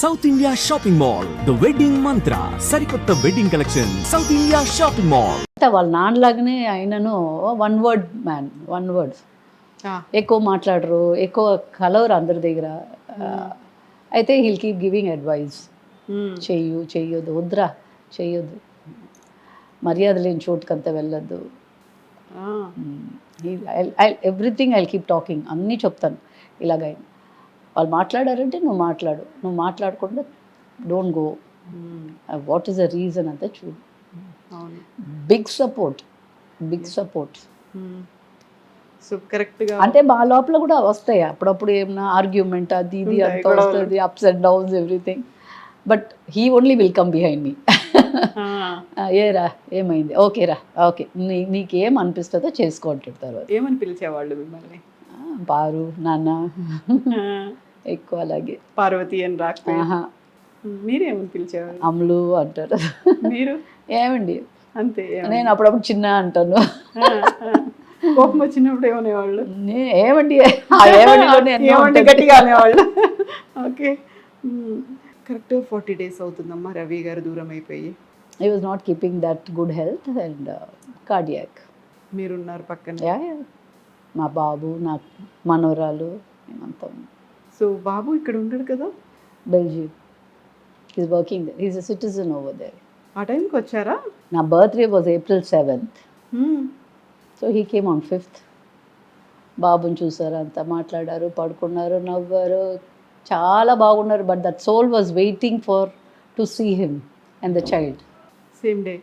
South India shopping mall the wedding Mantra సరికొత్త wedding collection South India shopping mall అంటే వాళ్ళ నాన్నలాగానే ఆయనను one word man one word ఎక్కువ మాట్లాడరు ఎక్కువ కలవరు అందరి దగ్గర. అయితే హీల్ కీప్ గివింగ్ అడ్వైస్. చెయ్యు చెయ్యొద్దు వద్దురా చెయ్యొద్దు. మర్యాద లేని చోటుకంతా వెళ్ళొద్దు. ఎవ్రీథింగ్ ఐ కీప్ టాకింగ్ అన్నీ చెప్తాను ఇలాగ వాళ్ళు మాట్లాడారంటే నువ్వు మాట్లాడు. నువ్వు మాట్లాడకుండా don't go. What is the reason అంతా చూడు. బిగ్ సపోర్ట్ బిగ్ సపోర్ట్ కరెక్ట్గా అంటే మా లోపల కూడా వస్తాయి. అప్పుడప్పుడు ఏమన్నా ఆర్గ్యుమెంట్ అది ఇది అంత. వస్తుంది ups and downs everything but he only will come behind me ఏరా ఏమైంది? ఓకే రా ఓకే నీ నీకేం అనిపిస్తుందో చేసుకుంటాడు తర్వాత. ఏమని పిలిచేవాళ్ళు మిమ్మల్ని? పారు నాన్న. ఎక్కువ అలాగే. పార్వతి అని రాకపోయి ఆహా. మీరేమని పిలిచేవాళ్ళు అమ్ములు అంటారు. మీరు? ఏమండి? అంతే? నేను అప్పుడప్పుడు చిన్న అంటాను. కోపం వచ్చినప్పుడు ఏమనేవాళ్ళు? నే- ఏమండి? ఉంటుంది. గట్టిగా అనేవాళ్ళు. ఓకే. కరెక్ట్ ఫార్టీ డేస్ అవుతుందమ్మా రవి గారు దూరం అయిపోయి. I was not keeping that good health and cardiac మీరున్నారు పక్కన. Yeah yeah. మా బాబు నా మనోరాలు మేమంతా సో బాబు ఇక్కడ ఉండడు కదా? Belgium. Is working there is a citizen over there ఆ టైంకి వచ్చారా? నా birthday was April seventh. So he came on fifth బాబుని చూసారు అంతా మాట్లాడారు పడుకున్నారు నవ్వారు. చాలా బాగున్నారు but that soul was waiting for to see him and the child same day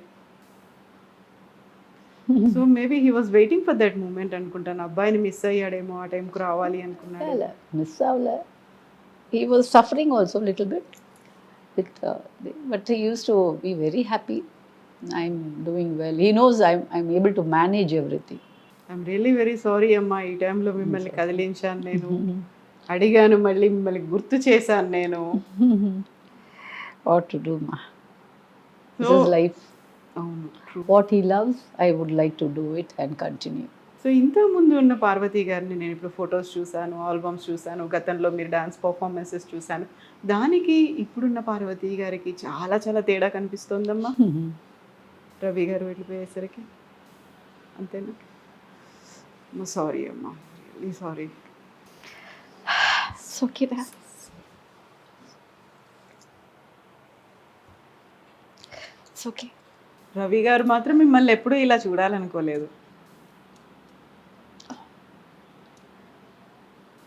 so maybe he was waiting for that moment అనుకుంటాను. అబ్బాయిని మిస్ అయ్యాడేమో ఆ టైంకి రావాలి అనుకున్నాడు. మిస్ అవ్వలే. He was suffering also little bit with but he use to be very happy I'm doing well he knows I'm I'm able to manage everything I'm really very sorry అమ్మా. ఈ టైంలో మిమ్మల్ని కదిలించాను నేను. అడిగాను మళ్ళీ మిమ్మల్ని గుర్తు చేశాను నేను. వాట్ టు డూ మా life what he loves I would like to do it and continue so ఇంత ముందు ఉన్న పార్వతి గారిని నేను ఇప్పుడు ఫొటోస్ చూశాను ఆల్బమ్స్ చూశాను గతంలో మీరు డాన్స్ పర్ఫార్మెన్సెస్ చూశాను. దానికి ఇప్పుడున్న పార్వతి గారికి చాలా చాలా తేడా కనిపిస్తోందమ్మా. రవి గారు వెళ్ళిపోయేసరికి. అంతేనా? సారీ అమ్మా. రియలీ సారీ సోకేరా ఓకే రవి గారు మాత్రం మిమ్మల్ని ఎప్పుడూ ఇలా చూడాలనుకోలేదు.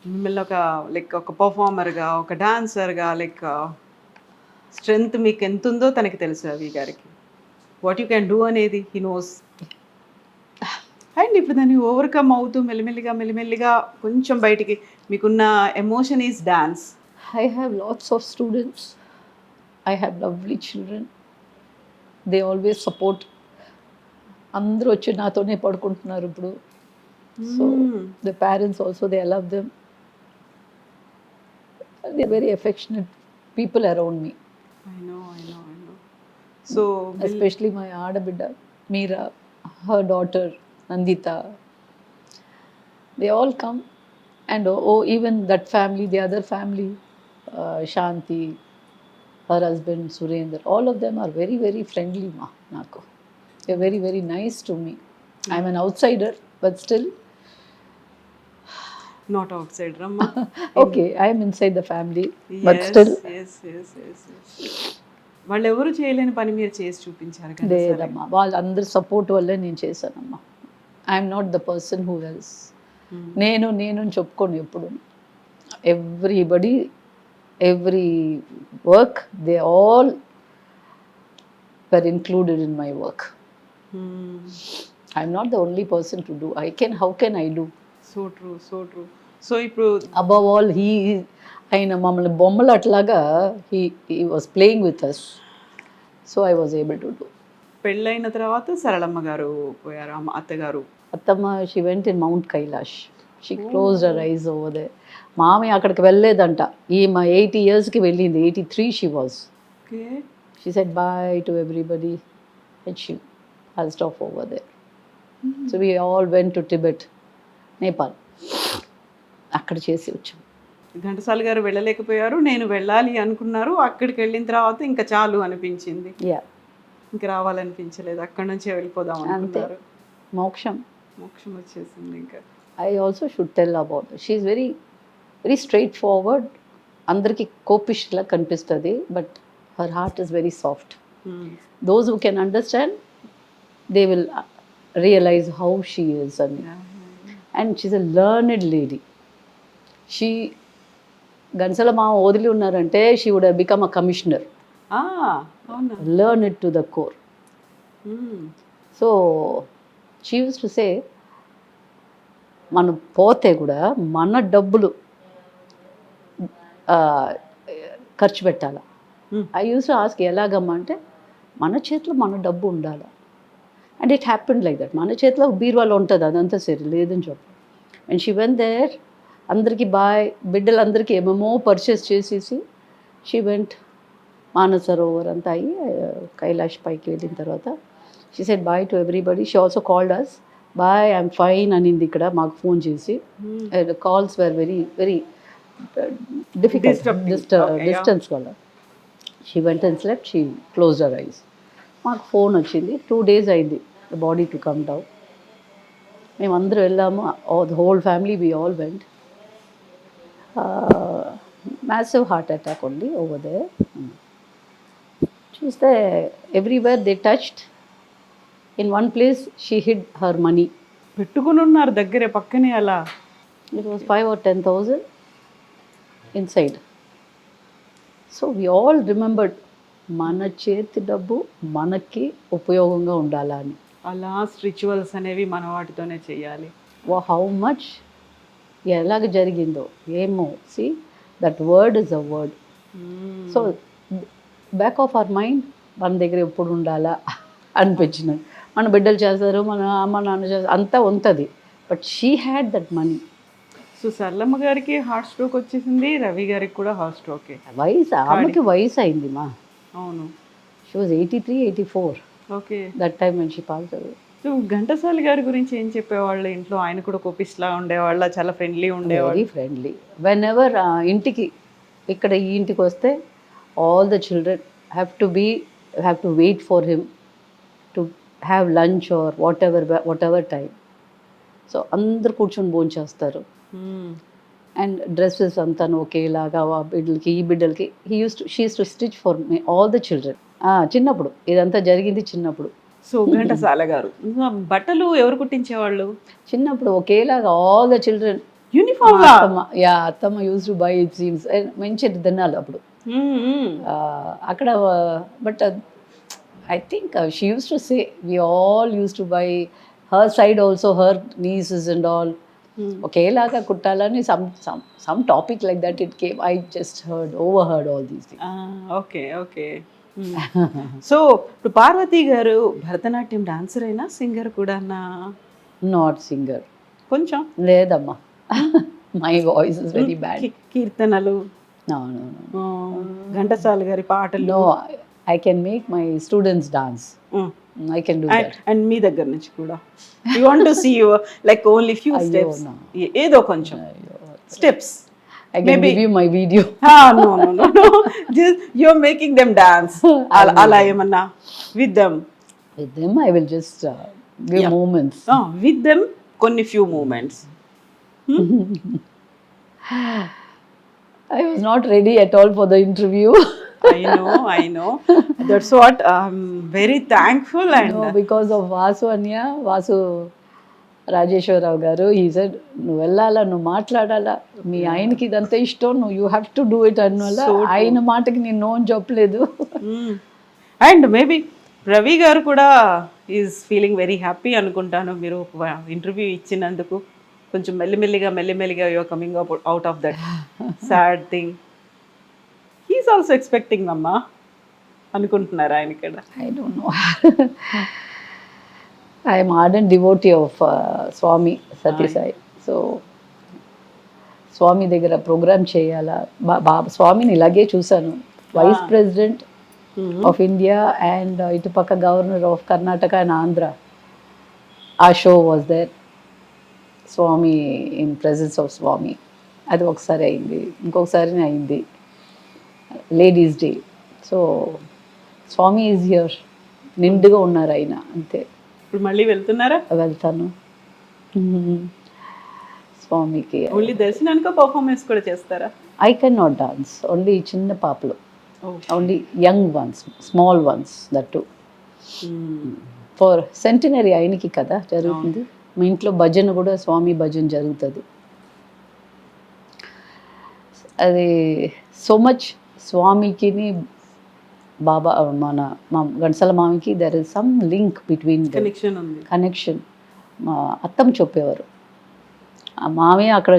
మిమ్మల్ని ఒక లైక్ ఒక పర్ఫార్మర్గా ఒక డాన్సర్గా లైక్ స్ట్రెంగ్త్ మీకు ఎంత ఉందో తనకి తెలుసు రవి గారికి. వాట్ యూ క్యాన్ డూ అనేది హీ నోస్ అండ్ ఇప్పుడు దాన్ని ఓవర్కమ్ అవుతూ మెల్లిమెల్లిగా మెల్లిమెల్లిగా కొంచెం బయటికి మీకున్న emotion is dance I have lots of students I have lovely children They always support. అందరూ వచ్చి నాతోనే పడుకుంటున్నారు ఇప్పుడు. So the parents also they love them they very affectionate people around me I know I know I know so especially my ఆడబిడ్డ Meera her daughter Nandita they all come and oh even that family the other family Shanti her husband Surender all of them are very very friendly మా నాకు. They very very nice to me I'm an outsider but still not outside రమ్మా okay I'm inside the family but still వాళ్ళు ఎవరు చేయలేని పని మీరు చేసి చూపించారు. లేదమ్మా వాళ్ళందరి సపోర్ట్ వల్లే నేను చేశానమ్మా. I'm not the person who Hmm. నేను నేను చెప్పుకోను ఎప్పుడు. Everybody every work they all were included in my work Hmm. I'm not the only person to do I can how can I do so true so true so ఇప్పుడు above all he ఆయన మమ్మల్ని బొమ్మలు అట్లాగా he he was playing with us so I was able to do పెళ్ళైన తర్వాత సరళమ్మ గారు పోయారు అత్తగారు. అత్తమ్మ she went in Mount Kailash she close our eyes over there మామయ్య అక్కడికి వెళ్ళలేదంట. ఈ మా ఎయిటీ ఇయర్స్కి వెళ్ళింది. Eighty three she was okay she said bye to everybody and she has stop over there so we all went to Tibet Nepal అక్కడ చేసి వచ్చాం. ఘంటసాల గారు వెళ్ళలేకపోయారు. నేను వెళ్ళాలి అనుకున్నారు. అక్కడికి వెళ్ళిన తర్వాత ఇంకా చాలు అనిపించింది. యా ఇంక రావాలనిపించలేదు. అక్కడి నుంచే వెళ్ళిపోదాం అనుకున్నారు. మోక్షం. మోక్షం వచ్చేసింది ఇంకా. I also should tell about she's very very straightforward అందరికీ కోపిష్లా కనిపిస్తుంది but her heart is very soft. Those who can understand they will realise how she is అని and she's a learned lady she గన్సల మా వదిలి ఉన్నారంటే she would become a commissioner learn it to the core. So she used to say మనం పోతే కూడా మన డబ్బులు ఖర్చు పెట్టాలి. ఐ యూస్ టు ఆస్క్ ఎలాగమ్మా అంటే మన చేతిలో మన డబ్బు ఉండాలి. And it happened like that. మన చేతిలో బీరువాలో ఉంటుంది అదంతా సరే లేదని చెప్పు. అండ్ షీ వెన్ దేర్ అందరికీ బాయ్ బిడ్డలందరికీ ఏమేమో పర్చేస్ చేసేసి షీ వెంట్ మానస సరోవర్ అంతా అయ్యి కైలాష్ పైకి వెళ్ళిన తర్వాత she said bye to everybody. She also called us bye I'm fine అనింది ఇక్కడ మాకు ఫోన్ చేసి. Calls were very very difficult. Distance వల్ల. She went and slept she close our eyes మాకు ఫోన్ వచ్చింది. టూ డేస్ అయింది the body to come down మేమందరం వెళ్ళాము the whole family we all went massive heart attack ఉంది over there చూస్తే everywhere they touched in one place she hid her money పెట్టుకుని ఉన్నారు దగ్గరే పక్కనే అలా. It was five or ten thousand inside so we all remembered మన చేతి డబ్బు మనకి ఉపయోగంగా ఉండాలా అని. లాస్ట్ రిచువల్స్ అనేవి మన వాటితోనే చేయాలి. హౌ మచ్ ఎలాగ జరిగిందో ఏమో. See that word is a word. So back of our mind మన దగ్గర ఎప్పుడు ఉండాలా అనిపించినది. మన బిడ్డలు చేస్తారు మన అమ్మ నాన్న చేస్తారు అంతా ఉంటుంది. But she had that money so Saralamma గారికి హార్ట్ స్ట్రోక్ వచ్చేసింది రవి గారికి కూడా హార్ట్ స్ట్రోకే వయసు? ఆమెకి వయసు అయింది మా. అవును. She was eighty three eighty four okay that when she passed away. So Ghantasala గారి గురించి ఏం చెప్పేవాళ్ళు? ఇంట్లో ఆయన కూడా కోపిస్లా ఉండేవాళ్ళ చాలా ఫ్రెండ్లీ ఉండేవాళ్ళు. ఫ్రెండ్లీ వెన్ ఎవర్ ఇంటికి ఇక్కడ ఈ ఇంటికి వస్తే all the children have to be have to wait for him to have lunch or whatever whatever time so అందరు కూర్చొని భోంచేస్తారు Hmm. అండ్ డ్రెస్సెస్ అంతా ఒకేలాగా ఆ బిడ్డలకి ఈ బిడ్డలకి. He used to she's to stitch for me all the children చిన్నప్పుడు. ఇదంతా జరిగింది చిన్నప్పుడు. సో ఘంటసాల గారు బట్టలు ఎవరు కుట్టించేవాళ్ళు? చిన్నప్పుడు ఒకేలాగా ఆల్ ద చిల్డ్రన్ యూనిఫామ్ అత్తమ్మ యా అత్తమ్మ used to buy it seems మంచి తినాలి అప్పుడు. ఆ, అక్కడ but I think she used to say we all used to buy her side also her nieces and all ఒకేలాగా కుట్టాలని some some some topic like that it came I just heard overheard all these thing okay okay so ఇప్పుడు పార్వతి గారు Bharatanatyam dancer అయినా singer కూడా not singer కొంచెం. లేదమ్మా. My voice is very bad కీర్తనలు. ఘంటసాల గారి పాటలు. I can make my students dance I can do that and మీ దగ్గర నుంచి కూడా you want to see you like only few అయ్యో, స్టెప్స్ no. ఏదో కొంచెం steps I can give you my video no no no no just you're making them dance అలా ఏమన్నా with them With them, I will just uh, give moments. With them కొన్ని few moments I was not ready at all for the interview. I know I know that's what I'm very thankful and because of Vasu Anya, Vasu Rajeswara Rao garu ఈ said నువ్వు వెళ్ళాలా నువ్వు మాట్లాడాలా మీ ఆయనకి ఇదంతా ఇష్టం నువ్వు you have to do it అన్నవల్ల ఆయన మాటకి నేను నో అని చెప్పలేదు అండ్ మేబీ రవి గారు కూడా ఈజ్ ఫీలింగ్ వెరీ హ్యాపీ అనుకుంటాను మీరు ఇంటర్వ్యూ ఇచ్చినందుకు కొంచెం మెల్లిమెల్లిగా మెల్లిమెల్లిగా you're coming out of that sad thing he's also expecting అమ్మా అనుకుంటున్నారు ఆయన ఇక్కడ? I don't know I'm ardent devotee of Swami Sathya Sai so Swami దగ్గర ప్రోగ్రామ్ చేయాలా? బా- స్వామిని ఇలాగే చూశాను. Vice president of India and ఇటుపక్క governor of Karnataka and Andhra ఆ show was there Swami in presence of Swami అది ఒకసారి అయింది. ఇంకొకసారి అయింది. Ladies day so Swami is here నిండుగా ఉన్నారు ఆయన అంతే. ఇప్పుడు మళ్ళీ వెళ్తున్నారా? వెళ్తాను. స్వామికి. ఓన్లీ దర్శనానికో పర్ఫార్మెన్స్ కూడా చేస్తారా? I can not dance only చిన్న పాపలు. Only young ones small ones that for centenary ఆయనకి కదా జరుగుతుంది. మీ ఇంట్లో భజన కూడా స్వామి భజన జరుగుతుంది. అది సో మచ్ స్వామికిని బాబా మన మా Ghantasala మామికి there is some link between connection connection మా అత్తమ్మ చెప్పేవారు. ఆ మామయ్య అక్కడ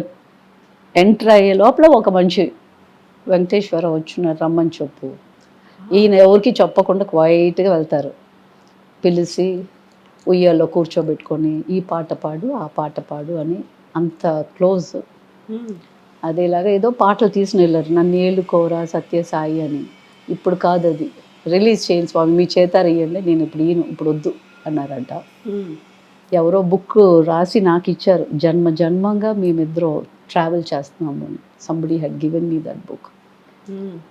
ఎంటర్ అయ్యే లోపల ఒక మనిషి వెంకటేశ్వర వచ్చినారు రమ్మని చెప్పు. ఈయన ఎవరికి చెప్పకుండా క్వైట్గా వెళ్తారు. పిలిచి ఉయ్యాల్లో కూర్చోబెట్టుకొని ఈ పాట పాడు ఆ పాట పాడు అని అంత క్లోజ్. అదేలాగా ఏదో పాటలు తీసుకుని వెళ్ళారు నన్ను ఏలుకోరా సత్యసాయి అని. ఇప్పుడు కాదు అది. రిలీజ్ చేయండి స్వామి మీ చేత ఇయ్యండి నేను ఇప్పుడు ఈయన ఇప్పుడు వద్దు అన్నారంట. ఎవరో బుక్ రాసి నాకు ఇచ్చారు జన్మ జన్మంగా మేమిద్దరం ట్రావెల్ చేస్తున్నాము అని. Somebody had given me that book.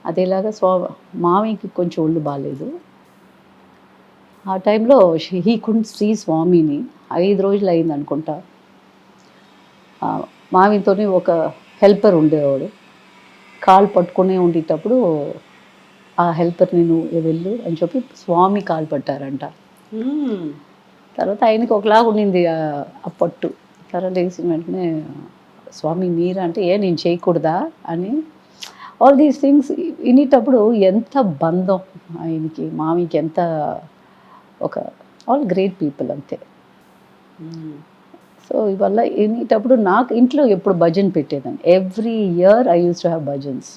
అదేలాగా స్వా మామయ్యకి కొంచెం ఒళ్ళు బాగాలేదు ఆ టైంలో హీ కుండ్ శ్రీ స్వామిని. ఐదు రోజులు అయింది అనుకుంటా ఆ, మామయ్యతోని ఒక హెల్పర్ ఉండేవాడు. కాలు పట్టుకునే ఉండేటప్పుడు ఆ హెల్పర్ నేను వెళ్ళు అని చెప్పి స్వామి కాలు పట్టారంట. తర్వాత ఆయనకి ఒకలాగా ఉండింది ఆ పట్టు. తర్వాత వేసిన వెంటనే స్వామి మీరా అంటే ఏ నేను చేయకూడదా? అని. ఆల్ దీస్ థింగ్స్ వినేటప్పుడు ఎంత బంధం ఆయనకి మామికి ఎంత ఒక ఆల్ గ్రేట్ పీపుల్ అంతే. సో ఇవల్ల ఇనేటప్పుడు నాకు ఇంట్లో ఎప్పుడు భజన్ పెట్టేదాన్ని. Every year I used to have bhajans.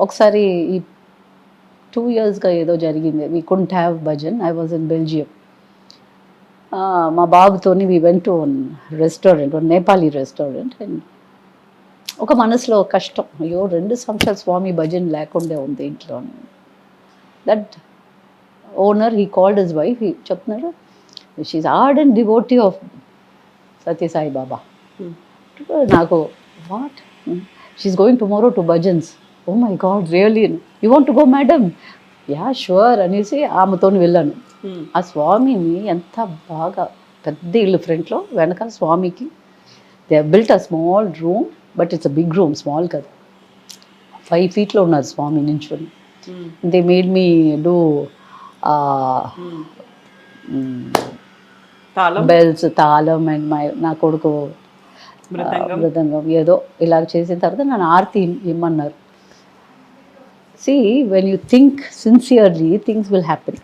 ఒకసారి ఈ టూ ఇయర్స్గా ఏదో జరిగింది. We couldn't have bhajan. I was in Belgium మా బాబుతోని we went to restaurant one Nepali restaurant and ఒక మనసులో కష్టం. అయ్యో రెండు సంవత్సరాలు స్వామి భజన్ లేకుండా ఉంది ఇంట్లో that owner he called his wife he చెప్తున్నాడు she's ardent devotee of Sathya Sai Baba. నాకు what she's going tomorrow to bhajans oh my god really you want to go madam yeah sure అనేసి ఆమెతో వెళ్ళాను. Hmm. ఆ స్వామిని ఎంత బాగా పెద్ద ఇల్లు ఫ్రంట్లో వెనకాల స్వామికి. They built a small room but it's a big room small కాదు. ఫైవ్ ఫీట్లో ఉన్నారు స్వామి నించుని. They made me do bells తాళం అండ్ మై నా కొడుకు మృదంగం. మృదంగం. ఏదో ఇలా చేసిన తర్వాత నన్ను Aarti ఇమ్మన్నారు. See when you think sincerely things will happen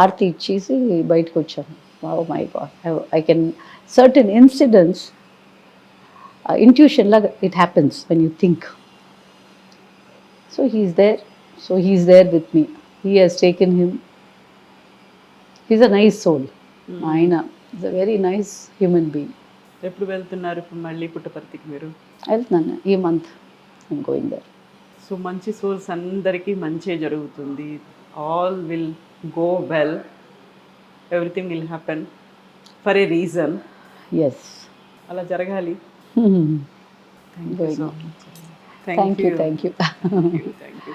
aarti ఇచ్చేసి బయటకు వచ్చాను wow my god I can certain incidents intuition లాగా it happens when you think so he's there so he's there with me he has taken him he's a nice soul ఆయన is a very nice human being ఎప్పుడు వెళ్తున్నారు ఇప్పుడు మళ్ళీ పుట్టపర్తికి మీరు? వెళ్తున్నాను. ఈ month I'm going there so మంచి సోల్స్ అందరికీ మంచి జరుగుతుంది. All will go well everything will happen for a reason yes అలా జరగాలి. Thank you thank you thank you